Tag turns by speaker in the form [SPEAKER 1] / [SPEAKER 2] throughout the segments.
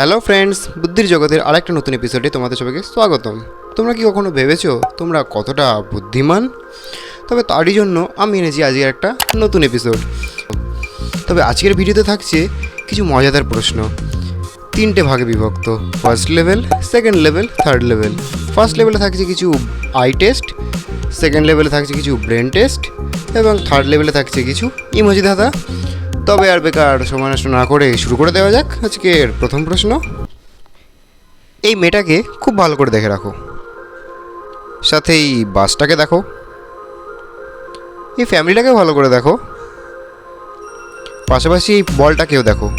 [SPEAKER 1] Hello friends বুদ্ধির জগতের আরেকটা নতুন এপিসোডে তোমাদের সবাইকে স্বাগতম। তোমরা কি কখনো ভেবেছো তোমরা কতটা বুদ্ধিমান? তবে তারই জন্য আমি এনেছি আজকের একটা নতুন এপিসোড তবে আজকের ভিডিওতে থাকছে কিছু মজাদার প্রশ্ন। তিনটে ভাগে বিভক্ত। First level second level third level first লেভেলে থাকছে কিছু আই টেস্ট সেকেন্ড লেভেলে থাকছে কিছু ব্রেন টেস্ট এবং থার্ড লেভেলে থাকছে কিছু ইমোজি ধাঁধা। তবে আর বেকার সময় নষ্ট না করে শুরু করে দেওয়া যাক আজকের প্রথম প্রশ্ন। এই মেয়েটাকে খুব ভালো করে দেখে রাখো। সাথে এই বাসটাকে দেখো। এই ফ্যামিলিটাকে ভালো করে দেখো। পাশাপাশি এই বলটাকেও দেখো।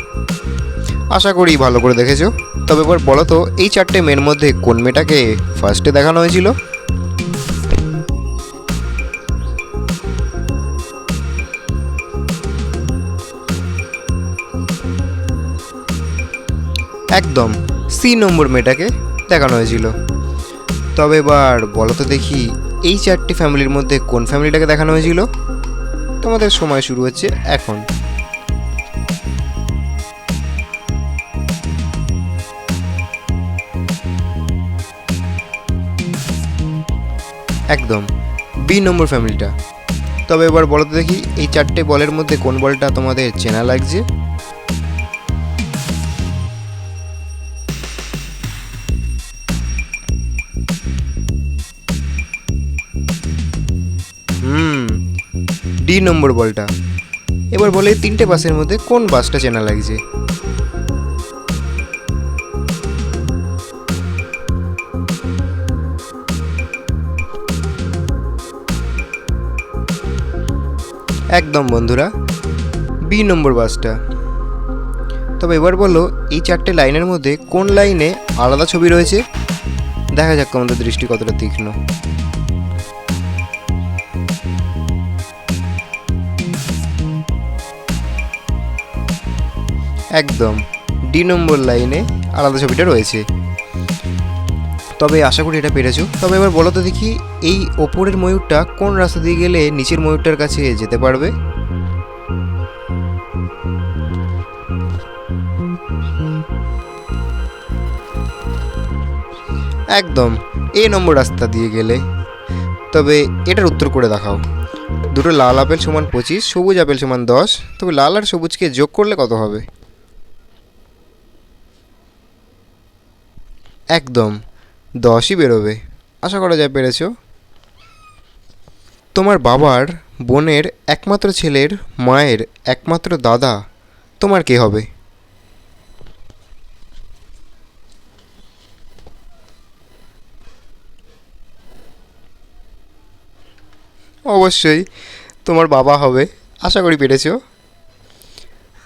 [SPEAKER 1] আশা করি ভালো করে দেখেছ। তবে এবার বলো তো, এই চারটে মেয়ের মধ্যে কোন মেয়েটাকে ফার্স্টে দেখানো হয়েছিল? একদম সি নম্বর মেয়েটাকে দেখানো হয়েছিল। তবে এবার বলো তো দেখি, এই চারটি ফ্যামিলির মধ্যে কোন ফ্যামিলিটাকে দেখানো হয়েছিল? তোমাদের সময় শুরু হচ্ছে এখন। একদম বি নম্বর ফ্যামিলিটা তবে এবার বলো তো দেখি, এই চারটে বলের মধ্যে কোন বলটা তোমাদের চেনা লাগছে? ডি নম্বর বলটা। এবার বলে তিনটে বাসের মধ্যে কোন বাসটা চেনা লাগছে? একদম বন্ধুরা বি নম্বর বাসটা। তবে এবার বলো এই চারটে লাইনের মধ্যে কোন লাইনে আলাদা ছবি রয়েছে? দেখা যাক তোমাদের দৃষ্টি কতটা তীক্ষ্ণ। একদম ডি নম্বর লাইনে আলাদা ছবিটা রয়েছে। তবে আশা করি এটা পেরেছ। তবে এবার বলো তো দেখি, এই ওপরের ময়ূরটা কোন রাস্তা দিয়ে গেলে নিচের ময়ূরটার কাছে যেতে পারবে? একদম, এ নম্বর রাস্তা দিয়ে গেলে। তবে এটার উত্তর করে দেখাও। দুটো লাল আপেল সমান পঁচিশ, সবুজ আপেল সমান দশ। তবে লাল আর সবুজকে যোগ করলে কত হবে? একদম, দশই বেরোবে। আশা করা যায় পেরেছ? তোমার বাবার বোনের একমাত্র ছেলের মায়ের একমাত্র দাদা, তোমার কে হবে? অবশ্যই তোমার বাবা হবে, আশা করি পেরেছ।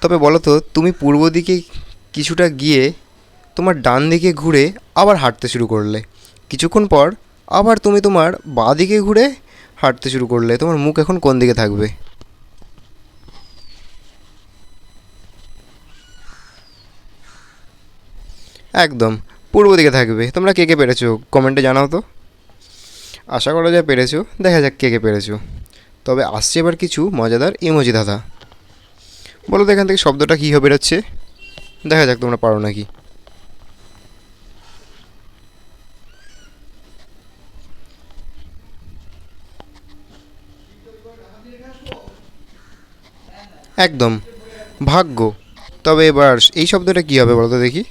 [SPEAKER 1] তবে বলো তো, তুমি পূর্ব দিকে কিছুটা গিয়ে তোমার ডান দিকে ঘুরে আবার হাঁটতে শুরু করলে। কিছুক্ষণ পর আবার তুমি তোমার বাঁ দিকে ঘুরে হাঁটতে শুরু করলে। তোমার মুখ এখন কোন দিকে থাকবে? একদম, পূর্ব দিকে থাকবে। তোমরা কে কে পেরেছ? কমেন্টে জানাও তো। আশা করা যায় পেরেছ। দেখা যাক কে কে পেরেছ। তবে আসছে এবার কিছু মজাদার ইমোজি দাদা বলো তো এখান থেকে শব্দটা কী হবে বেরোচ্ছে? দেখা যাক তোমরা পারো নাকি। একদম। ভাগ্য। তবে এবার এই শব্দটা কী হবে বলো তো দেখি।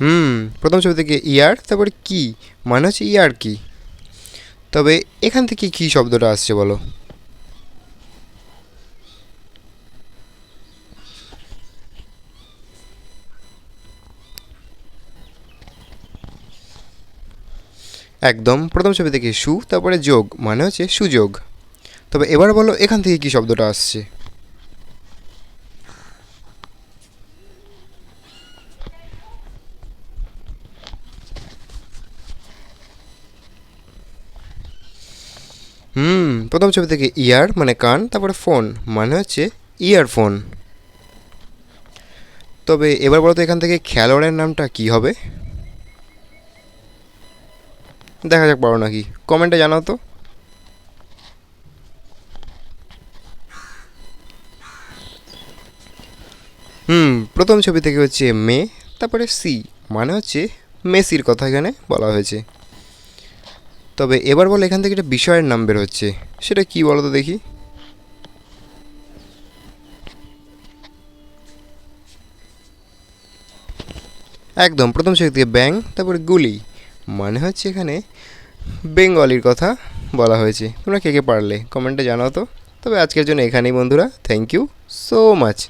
[SPEAKER 1] হুম, প্রথম ছবি থেকে ইয়ার, তারপরে কি? মানে হচ্ছে ইয়ার কি? তবে এখান থেকে কি শব্দটা আসছে বলো? একদম প্রথম ছবি থেকে সু, তারপরে যোগ মানে হচ্ছে সুযোগ। তবে এবার বলো, এখান থেকে কি শব্দটা আসছে? হুম, প্রথম ছবি থেকে ইয়ার মানে কান, তারপরে ফোন মানে হচ্ছে ইয়ারফোন তবে এবার বলতো এখান থেকে খেলোয়াড়ের নামটা কি হবে? দেখা যাক পারো নাকি। কমেন্টে জানাও তো। হুম, প্রথম ছবি থেকে হচ্ছে মে, তারপরে সি মানে হচ্ছে মেসির কথা এখানে বলা হয়েছে। তবে এবার বলো এখান থেকে একটা বিষয়ের নাম বের হচ্ছে, সেটা কি বলো তো দেখি। একদম, প্রথম ছবি থেকে ব্যাং, তারপরে গুলি। মানে হচ্ছে এখানে বেঙ্গলির কথা বলা হয়েছে। তোমরা কে কে পারলে কমেন্টে জানাও তো। তবে আজকের জন্য এখানেই বন্ধুরা থ্যাংক ইউ সো মাচ